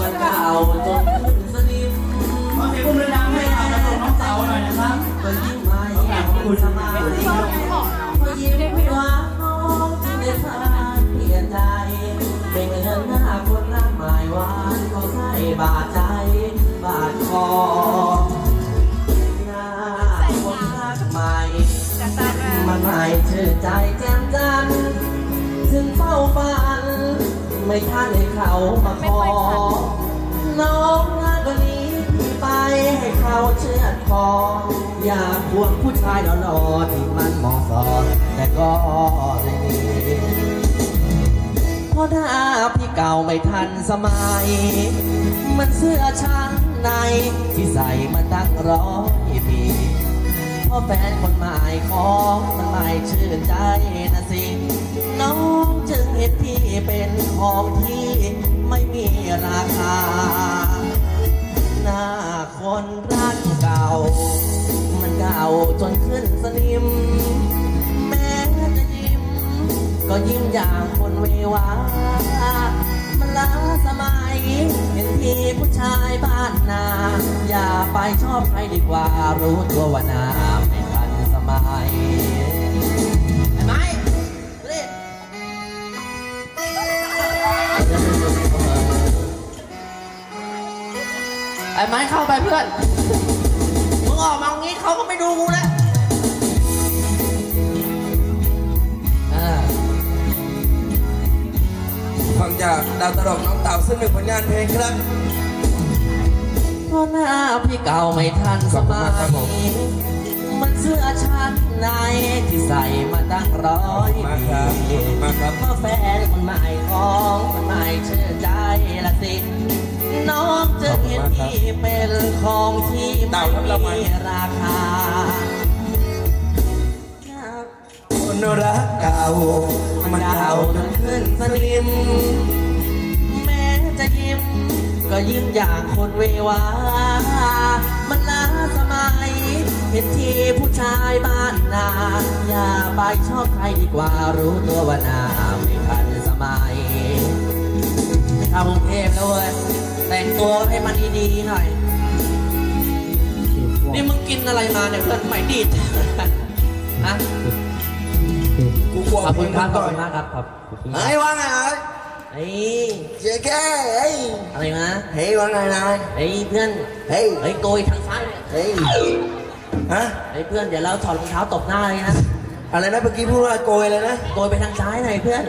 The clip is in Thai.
มันเก่าจนถึงสนิมขอเสียงปรบมือดังให้กับน้องเต๋าหน่อยนะครับก็ยิ้มมาอย่างคุณสมาธิพอยิ้มไม่ว่าน้องที่ได้พาเปลี่ยนใจเป็นเงินหน้าคนรักหมายหวานก็ใส่บาดใจบาดคอหน้าคนรักใหม่มันไม่ชื่อใจแจ่มจันทร์ถึงเฝ้าฝันไม่ทันให้เขามาขอ อยากควงผู้ชายหล่อๆที่มันมองสอนแต่ก็ไม่มีเพราะถ้าพี่เก่าไม่ทันสมัย มันเสื้อชั้นในที่ใส่มาตั้งร้อยปีเพราะแฟนคนใหม่ของมันไม่ชื่นใจนะสิ น้องจึงเห็นพี่เป็นของที่ไม่มีราคา หน้าคนรักเก่า เก่าจนขึ้นสนิม แม้จะยิ้ม ก็ยิ้มอย่างคนเววา มันล้าสมัย เห็นที่ผู้ชายบ้านนา อย่าไปชอบใครดีกว่า รู้ตัวว่านาไม่ทันสมัยไอ้ไม้ไอ้ไม้เข้าไปเพื่อน ออกมางี้เขาก็ไม่ดูกูแล้วอ่าฟังจากดาวตลกน้องเต่าซึ่งหนึ่งผลงานเพลงครับเพราะหน้าพี่เก่าไม่ทันสมัขอบคุณมากครับผมยมันเสื้อชั้นในที่ใส่มาตั้งร้อยมาครับปีมาครับเมื่อแฟนคนใหม่ของมันไม่เชื่อใจละสิน้ องจะเห็นพี่เป็นของที่ไม่เต่ารับรามีราคาคนรักเก่า มันเก่าเก่าจนขึ้นสนิม แม้จะยิ้ม ก็ยิ้มอย่างคนเววา มันล้าสมัย เห็นที่ผู้ชายบ้านนา อย่าไปชอบใครดีกว่ารู้ตัวว่าหนาไม่ทันสมัยทำกรุงเทพแล้วเว้ย แต่งตัวให้มันดีๆหน่อย นี่มึงกินอะไรมาเนี่ยเพื่อนไม่ดีดฮะกูกลัวขอบคุณครับขก่อบอนคุณมากครับขอบคุณมากเฮ้ยว่าไงเฮ้ยเจ๊แก่เฮ้ยอะไรนะเฮ้ยว่าไงนายเฮ้ยเพื่อนเฮ้ยเฮ้ยโกยทางซ้ายเนี่ยเฮ้ยฮะเฮ้ยเพื่อนเดี๋ยวเราถอดรองเท้าตบหน้าเลยนะอะไรนะเมื่อกี้พูดว่าโกยเลยนะโกยไปทางซ้ายหน่อยเพื่อน